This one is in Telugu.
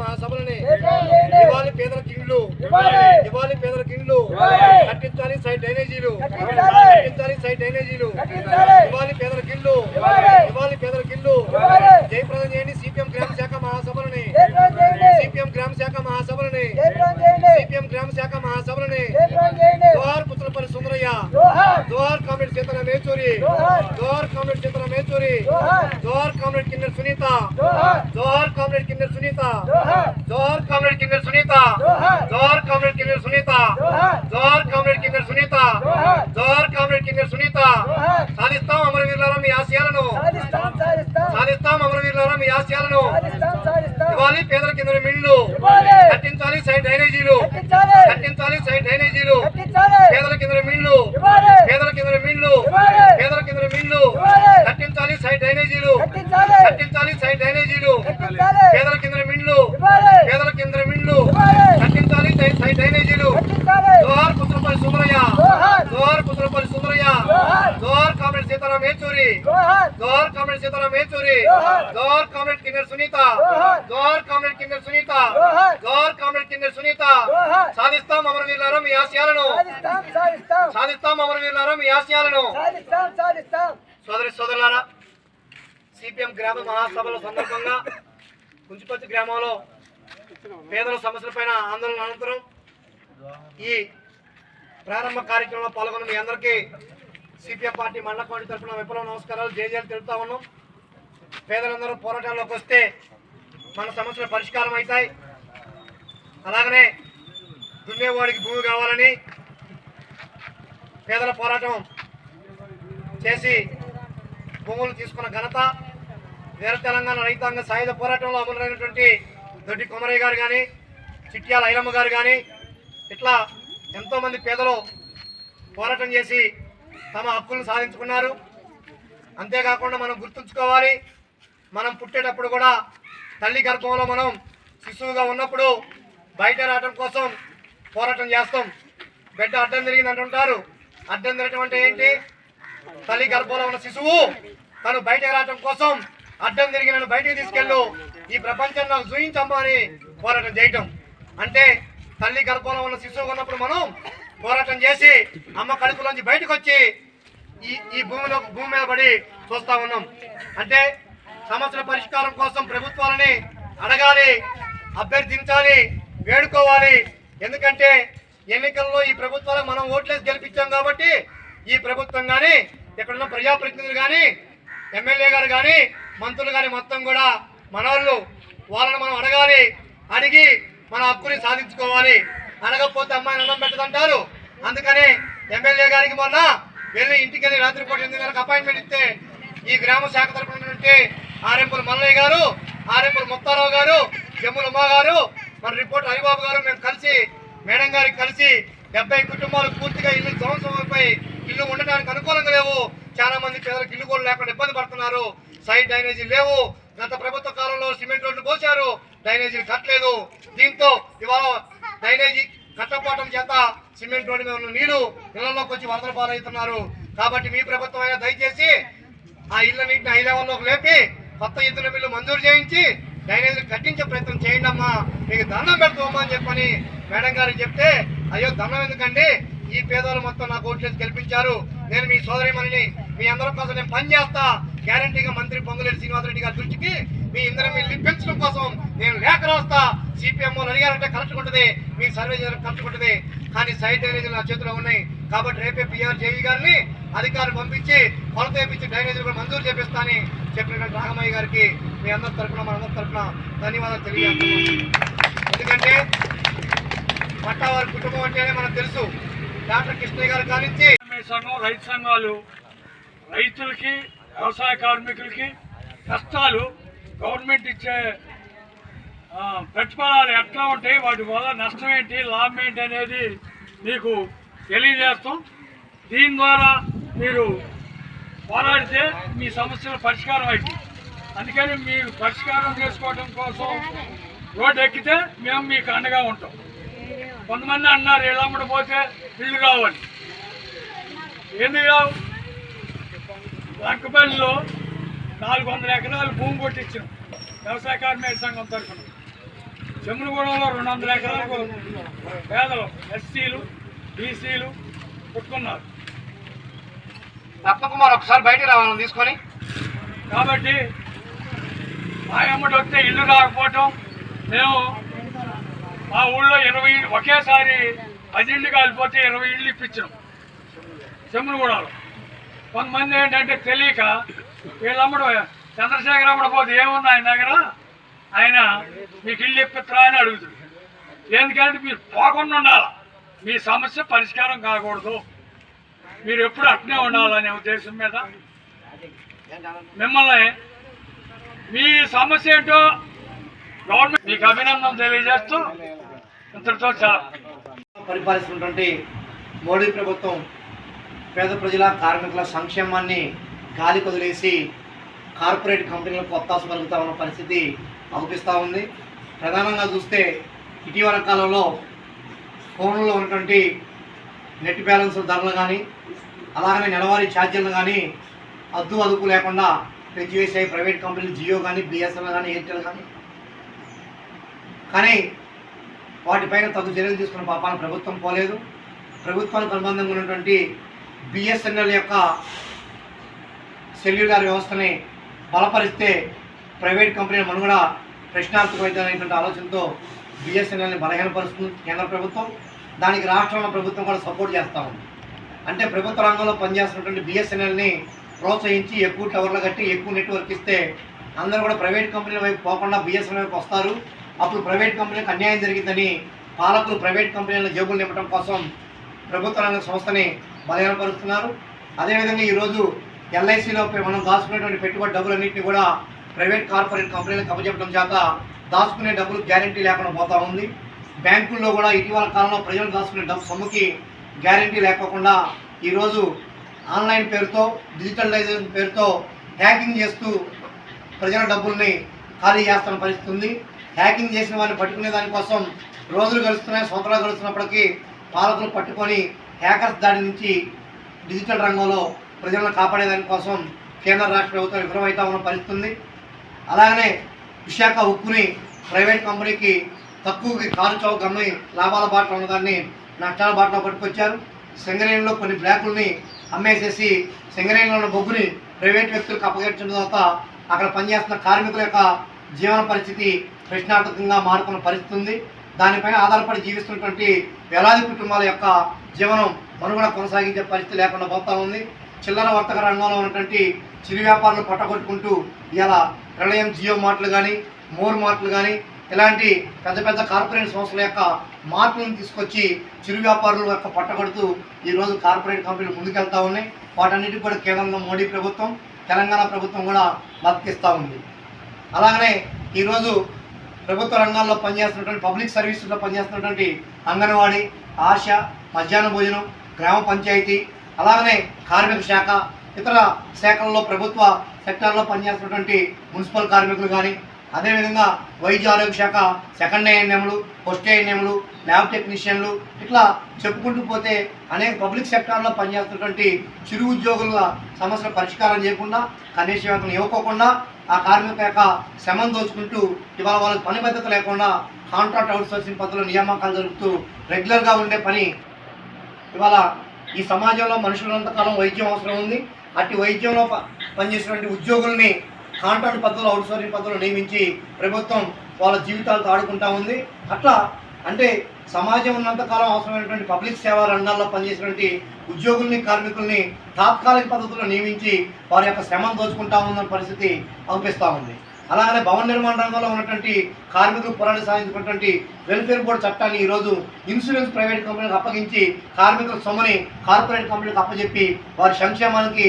మహాసభలని ఇండ్లు ఇవ్వాలి. ఇవ్వాలి పేదలకు ఇండ్లు ఇవ్వాలి. కట్టించాలి సైడ్ డ్రైనేజీలు కట్టించాలి. సైడ్ డ్రైనేజీలు ఇండ్లు ఇవ్వాలి. ఇవ్వాలి పేదలకు ఇండ్లు ఇవ్వాలి. జయప్రదం చేయండి సిపిఎం గ్రామ శాఖ మహాసభలని. సిపిఎం గ్రామ శాఖ మహాసభలని. సిపిఎం గ్రామ శాఖ మహాసభలని. జోహార్ పుత్రపల్లి సుందరయ్య జోహార్. కామ్రేడ్ సీతల మేచూరి జోహార్. కామ్రేడ్ సీతల మేచూరి జోహార్. కామ్రేడ్ కిన్నెర్ సునీత జోహార్. కామ్రేడ్ కిన్నెర్ సునీత జోహార్. కామ్రేడ్ కిన్నెర్ సునీత జోహార్. కామ్రేడ్ కిన్నెర్ సునీత జోహార్. కామ్రేడ్ కిన్నెర్ సునీత జోహార్. కామ్రేడ్ కిన్నెర్ సునీత. సాధిస్తాం అమరవీరులారా మీ ఆశయాలను సాధిస్తాం అమరవీరులారా మీ ఆశయాలను ఇవ్వాలి పేదల కింద మిల్లు. కట్టించాలి సైడ్ డ్రైనేజీలు కట్టించాలి. సైడ్ డ్రైనేజీలు. పేదల కింద మిల్లు. పేదల కింద మిల్లు. పేదల కింద మిల్లు. కట్టించాలి సైడ్ డ్రైనేజీలు కట్టించాలి. సైడ్ డ్రైనేజీలు. పేదల కింద ఇవ్వాలి. పేదల కింద ఇవ్వాలి. కట్టించాలి సైడ్ డ్రైనేజీలు. జోహార్ పుత్రపల్లి సుందరయ్య జోహార్. పుత్రపల్లి సుందరయ్య జోహార్. కామ్రేడ్ సీతారాం ఏచూరి జోహార్. కామ్రేడ్ సీతారాం ఏచూరి జోహార్. కామ్రేడ్ కిన్నెర్ సునీత జోహార్. కామ్రేడ్ కిన్నెర్ సునీత జోహార్. కామ్రేడ్ కిన్నెర్ సునీత. సాధిస్తాం అమరవీరులారా మీ ఆశయాలను సాధిస్తాం అమరవీరులారా మీ ఆశయాలను సాధిస్తాం సాధిస్తాం సోదరి సోదరులారా సిపిఎం గ్రామ మహాసభల సందర్భంగా కుంచిపత్తి గ్రామంలో పేదల సమస్యలపైన ఆందోళన అనంతరం ఈ ప్రారంభ కార్యక్రమంలో పాల్గొన్న మీ అందరికీ సిపిఎం పార్టీ మండల కమిటీ తరఫున విప్లవ నమస్కారాలు జేజేలు తెలుపుతా ఉన్నాం. పేదలందరూ పోరాటంలోకి వస్తే మన సమస్యలు పరిష్కారం అవుతాయి. అలాగనే దున్నేవాడికి భూమి కావాలని పేదల పోరాటం చేసి భూములు తీసుకున్న ఘనత వీర తెలంగాణ రైతాంగ సాయుధ పోరాటంలో అమలైనటువంటి దొడ్డి కొమరయ్య గారు కానీ చిట్యాల ఐలమ్మ గారు కానీ ఇట్లా ఎంతోమంది పేదలు పోరాటం చేసి తమ హక్కులను సాధించుకున్నారు. అంతేకాకుండా మనం గుర్తుంచుకోవాలి మనం పుట్టేటప్పుడు కూడా తల్లి గర్భంలో మనం శిశువుగా ఉన్నప్పుడు బయట రావడం కోసం పోరాటం చేస్తాం. బిడ్డ అడ్డం తిరిగింది అడ్డం తిరగటం అంటే ఏంటి? తల్లి గర్భంలో ఉన్న శిశువు తను బయటకు రావడం కోసం అడ్డం తిరిగి నన్ను బయటికి తీసుకెళ్ళు. ఈ ప్రపంచం నాకు చూయించమ్మా పోరాటం చేయటం. అంటే తల్లి గర్భంలో ఉన్న శిశువు ఉన్నప్పుడు మనం పోరాటం చేసి అమ్మ కడుపులోంచి బయటకు వచ్చి ఈ ఈ భూమిలో భూమి మీద పడి చూస్తా ఉన్నాం. అంటే సమస్యల పరిష్కారం కోసం ప్రభుత్వాలని అడగాలి అభ్యర్థించాలి వేడుకోవాలి. ఎందుకంటే ఎన్నికల్లో ఈ ప్రభుత్వాలకు మనం ఓట్లేసి గెలిపించాం కాబట్టి ఈ ప్రభుత్వం కానీ ఇక్కడున్న ప్రజాప్రతినిధులు కానీ ఎమ్మెల్యే గారు కానీ మంత్రులు కానీ మొత్తం కూడా మనవాళ్ళు వాళ్ళని మనం అడగాలి అడిగి మన హక్కుని సాధించుకోవాలి. అడగకపోతే అమ్మాయిని అన్నం పెట్టదంటారు. అందుకని ఎమ్మెల్యే గారికి మొన్న వెళ్ళి ఇంటికి వెళ్ళి రాత్రిపూట ఎనిమిది గంటలకు అపాయింట్మెంట్ ఇస్తే ఈ గ్రామ శాఖ తరపునటువంటి ఉన్నటువంటి ఆర్ఎంపుల మల్లయ్య గారు ఆర్ఎంపుల ముత్తారావు గారు జమ్ముల ఉమా గారు మన రిపోర్టర్ హరిబాబు గారు మేము కలిసి మేడం గారికి కలిసి డెబ్బై కుటుంబాలు పూర్తిగా ఇల్లు ధ్వంసమైపై ఇల్లు ఉండడానికి అనుకూలంగా లేవు. చాలా మంది పేదలకు ఇల్లు కూడా లేకుండా ఇబ్బంది పడుతున్నారు. సైడ్ డ్రైనేజీ లేవు. గత ప్రభుత్వ కాలంలో సిమెంట్ రోడ్లు పోశారు. డ్రైనేజీలు కట్టలేదు. దీంతో ఇవాళ డ్రైనేజీ కట్టపోవడం చేత సిమెంట్ రోడ్డు మీద ఉన్న నీళ్ళు ఇళ్ళలోకి వచ్చి వరదల పాలవుతున్నారు. కాబట్టి మీ ప్రభుత్వం అయినా దయచేసి ఆ ఇళ్ళన్నింటిని హై లెవెల్లోకి లేపి కొత్త ఎద్దుల బిల్లు మంజూరు చేయించి డ్రైనేజీలు కట్టించే ప్రయత్నం చేయండి అమ్మా. మీకు దండం పెడతామమ్మా అని చెప్పని మేడం గారికి చెప్తే అయ్యో దండం ఎందుకండి? ఈ పేదోళ్ళు మొత్తం నాకు ఓట్లేసి గెలిపించారు. నేను మీ సోదరిమణిని మీ అందరం కోసం నేను పనిచేస్తా గ్యారంటీగా మంత్రి పొంగులేటి శ్రీనివాసరెడ్డి గారి దృష్టికి మీ ఇందరం మీరు లిప్పించడం కోసం నేను లేఖ రాస్తా. సిపిఎంఓలు అడిగారంటే కరెక్ట్ ఉంటుంది. మీ సర్వే చేయడం కరెక్ట్ ఉంటుంది. కానీ సైడ్ డ్రైనేజీలు నా చేతిలో ఉన్నాయి. కాబట్టి రేపే పిఆర్ జేఈ గారిని అధికారులు పంపించి కొలత వేపించి డ్రైనేజీలు కూడా మంజూరు చేపిస్తానని చెప్పిన చెప్పినటువంటి గారికి మీ అందరి తరఫున మనందరి తరఫున ధన్యవాదాలు తెలియజేస్తున్నాం ఎందుకంటే పట్టావారి కుటుంబం అంటేనే మనకు తెలుసు. డాక్టర్ కృష్ణయ్య గారు కానించి సంఘం రైతు సంఘాలు రైతులకి వ్యవసాయ కార్మికులకి కష్టాలు గవర్నమెంట్ ఇచ్చే ప్రతిఫలాలు ఎట్లా ఉంటాయి వాటి వల్ల నష్టం ఏంటి లాభం ఏంటి అనేది మీకు తెలియజేస్తాం. దీని ద్వారా మీరు పోరాడితే మీ సమస్యలు పరిష్కారం అవుతాయి అందుకని మీరు పరిష్కారం చేసుకోవడం కోసం రోడ్డు ఎక్కితే మేము మీకు అండగా ఉంటాం. కొంతమంది అన్నారు ఇలా పోతే ఇల్లు కావాలి. ఎందుకు రావు లంకపల్లిలో నాలుగు వందల ఎకరాలు భూమి కొట్టించాం. వ్యవసాయ కార్మిక సంఘం తరఫున. చెమ్ములగూడలో రెండు వందల ఎకరాలకు పేదలు ఎస్సీలు బీసీలు పుట్టుకున్నారు. రత్నకుమార్ ఒకసారి బయటికి రావాలని తీసుకొని. కాబట్టి మా అమ్మటి వస్తే ఇల్లు రాకపోవటం. మేము మా ఊళ్ళో ఇరవై ఒకేసారి పది ఇళ్ళు కాలిపోతే ఇరవై ఇళ్ళు ఇప్పించాం. చెమ్ములగూడలో కొంతమంది ఏంటంటే తెలియక వీళ్ళమ్మడు చంద్రశేఖర్ అమ్మడు పోతే ఏముంది ఆయన దగ్గర? ఆయన మీకు ఇల్లు ఇప్పిత్తరా అని అడుగుతుంది ఎందుకంటే మీరు పోకుండా ఉండాలి? మీ సమస్య పరిష్కారం కాకూడదు. మీరు ఎప్పుడు అట్నే ఉండాలనే ఉద్దేశం మీద మిమ్మల్ని మీ సమస్య ఏంటో గవర్నమెంట్ మీకు అభినందన తెలియజేస్తూ ఇంతటితో చాలా పరిపాలిస్తున్నటువంటి మోడీ ప్రభుత్వం పేద ప్రజల కార్మికుల సంక్షేమాన్ని గాలి కొదిలేసి కార్పొరేట్ కంపెనీలకు ఒత్తాసు పలుకుతా ఉన్న పరిస్థితి అవుపిస్తూ ఉంది. ప్రధానంగా చూస్తే ఇటీవల కాలంలో ఫోన్లో ఉన్నటువంటి నెట్ బ్యాలెన్స్ ధరలు కానీ అలాగనే నెలవారీ ఛార్జీలు కానీ అద్దు అదుపు లేకుండా పెంచివేసాయి ప్రైవేట్ కంపెనీలు జియో కానీ బిఎస్ఎన్ఎల్ కానీ ఎయిర్టెల్ కానీ కానీ వాటిపైన తగు చర్యలు తీసుకున్న పాపాన ప్రభుత్వం పోలేదు. ప్రభుత్వానికి అనుబంధంగా ఉన్నటువంటి బిఎస్ఎన్ఎల్ యొక్క సెల్యులార్ వ్యవస్థని బలపరిస్తే ప్రైవేట్ కంపెనీల మనుగడ ప్రశ్నార్థకమైనటువంటి ఆలోచనతో బిఎస్ఎన్ఎల్ని బలహీనపరుస్తుంది కేంద్ర ప్రభుత్వం. దానికి రాష్ట్రంలో ప్రభుత్వం కూడా సపోర్ట్ చేస్తూ ఉంది. అంటే ప్రభుత్వ రంగంలో పనిచేస్తున్నటువంటి బిఎస్ఎన్ఎల్ని ప్రోత్సహించి ఎక్కువ టవర్లు కట్టి ఎక్కువ నెట్వర్క్ ఇస్తే అందరూ కూడా ప్రైవేట్ కంపెనీల వైపు పోకుండా బిఎస్ఎన్ఎల్ వైపు వస్తారు. అప్పుడు ప్రైవేట్ కంపెనీలకు అన్యాయం జరిగిందని పాలకులు ప్రైవేట్ కంపెనీల జేబులు నింపడం కోసం ప్రభుత్వ రంగ సంస్థని బలహీనపరుస్తున్నారు. అదేవిధంగా ఈరోజు ఎల్ఐసిలో మనం దాచుకునేటువంటి పెట్టుబడి డబ్బులన్నింటినీ కూడా ప్రైవేట్ కార్పొరేట్ కంపెనీలకు అప్పచెప్పడం చేత దాచుకునే డబ్బులు గ్యారంటీ లేకుండా పోతూ ఉంది. బ్యాంకుల్లో కూడా ఇటీవల కాలంలో ప్రజలు దాచుకునే డబ్బు సొమ్ముకి గ్యారంటీ లేకోకుండా ఈరోజు ఆన్లైన్ పేరుతో డిజిటలైజేషన్ పేరుతో హ్యాకింగ్ చేస్తూ ప్రజల డబ్బుల్ని ఖాళీ చేస్తున్న పరిస్థితి ఉంది. హ్యాకింగ్ చేసిన వారిని పట్టుకునే దానికోసం రోజులు గడుస్తున్నాయి సంవత్సరాలు గడుస్తున్నప్పటికీ పాలకులు పట్టుకొని హ్యాకర్స్ దాడి నుంచి డిజిటల్ రంగంలో ప్రజలను కాపాడేదానికోసం కేంద్ర రాష్ట్ర ప్రభుత్వం విఫలమవుతా ఉన్న పరిస్థితుంది. అలాగనే విశాఖ ఉక్కుని ప్రైవేట్ కంపెనీకి తక్కువకి కారు చౌక అమ్మి లాభాల బాటలో ఉన్నదాన్ని నష్టాల బాటలో పట్టుకొచ్చారు. సింగరేణిలో కొన్ని బ్లాకుల్ని అమ్మేసేసి సింగరేణిలో ఉన్న బొగ్గుని ప్రైవేట్ వ్యక్తులకు అప్పగించిన తర్వాత అక్కడ పనిచేస్తున్న కార్మికుల యొక్క జీవన పరిస్థితి ప్రశ్నార్థకంగా మారుతున్న పరిస్థితి ఉంది. దానిపైన ఆధారపడి జీవిస్తున్నటువంటి వేలాది కుటుంబాల యొక్క జీవనం మనుగడ కొనసాగించే పరిస్థితి లేకుండా పోతా ఉంది. చిల్లర వర్తక రంగంలో ఉన్నటువంటి చిరు వ్యాపారులు పట్టగొట్టుకుంటూ ఇలా ప్రళయం జియో మార్ట్లు కానీ మోర్ మార్ట్లు కానీ ఇలాంటి పెద్ద పెద్ద కార్పొరేట్ సంస్థల యొక్క మార్పులను తీసుకొచ్చి చిరు వ్యాపారుల యొక్క పట్టగొడుతూ ఈరోజు కార్పొరేట్ కంపెనీలు ముందుకెళ్తా ఉన్నాయి. వాటన్నిటికి కూడా కేంద్రంలో మోడీ ప్రభుత్వం తెలంగాణ ప్రభుత్వం కూడా మద్దతిస్తూ ఉంది. అలాగనే ఈరోజు ప్రభుత్వ రంగాల్లో పనిచేస్తున్నటువంటి పబ్లిక్ సర్వీసుల్లో పనిచేస్తున్నటువంటి అంగన్వాడీ ఆశ మధ్యాహ్న భోజనం గ్రామ పంచాయతీ అలాగనే కార్మిక శాఖ ఇతర శాఖల్లో ప్రభుత్వ సెక్టార్లో పనిచేస్తున్నటువంటి మున్సిపల్ కార్మికులు కానీ అదేవిధంగా వైద్య ఆరోగ్య శాఖ సెకండ్ ఏఎన్ఎంలు ఫస్ట్ ఏఎన్ఎంలు ల్యాబ్ టెక్నీషియన్లు ఇట్లా చెప్పుకుంటూ పోతే అనేక పబ్లిక్ సెక్టార్లో పనిచేస్తున్నటువంటి చిరు ఉద్యోగుల సమస్యల పరిష్కారం చేయకుండా కనీస వేతనం ఇవ్వకోకుండా ఆ కార్మిక యొక్క శ్రమం దోచుకుంటూ ఇవాళ వాళ్ళకి పని భద్రత లేకుండా కాంట్రాక్ట్ అవుట్సోర్సింగ్ పద్ధతిలో నియామకాలు జరుపుతూ రెగ్యులర్గా ఉండే పని. ఇవాళ ఈ సమాజంలో మనుషులంతకాలం వైద్యం అవసరం ఉంది. అట్టి వైద్యంలో ప- పనిచేసినటువంటి ఉద్యోగుల్ని కాంట్రాక్ట్ పద్ధతిలో అవుట్సోర్సింగ్ పద్ధతిలో నియమించి ప్రభుత్వం వాళ్ళ జీవితాలతో ఆడుకుంటా ఉంది. అట్లా అంటే సమాజం ఉన్నంతకాలం అవసరమైనటువంటి పబ్లిక్ సేవా రంగాల్లో పనిచేసినటువంటి ఉద్యోగుల్ని కార్మికుల్ని తాత్కాలిక పద్ధతిలో నియమించి వారి యొక్క శ్రమను దోచుకుంటా ఉన్న పరిస్థితి అవుపిస్తూ ఉంది. అలాగనే భవన నిర్మాణ రంగంలో ఉన్నటువంటి కార్మికులు పోరాటం సాధించుకున్నటువంటి వెల్ఫేర్ బోర్డు చట్టాన్ని ఈరోజు ఇన్సూరెన్స్ ప్రైవేట్ కంపెనీలకు అప్పగించి కార్మికుల సొమ్ముని కార్పొరేట్ కంపెనీలకు అప్పచెప్పి వారి సంక్షేమానికి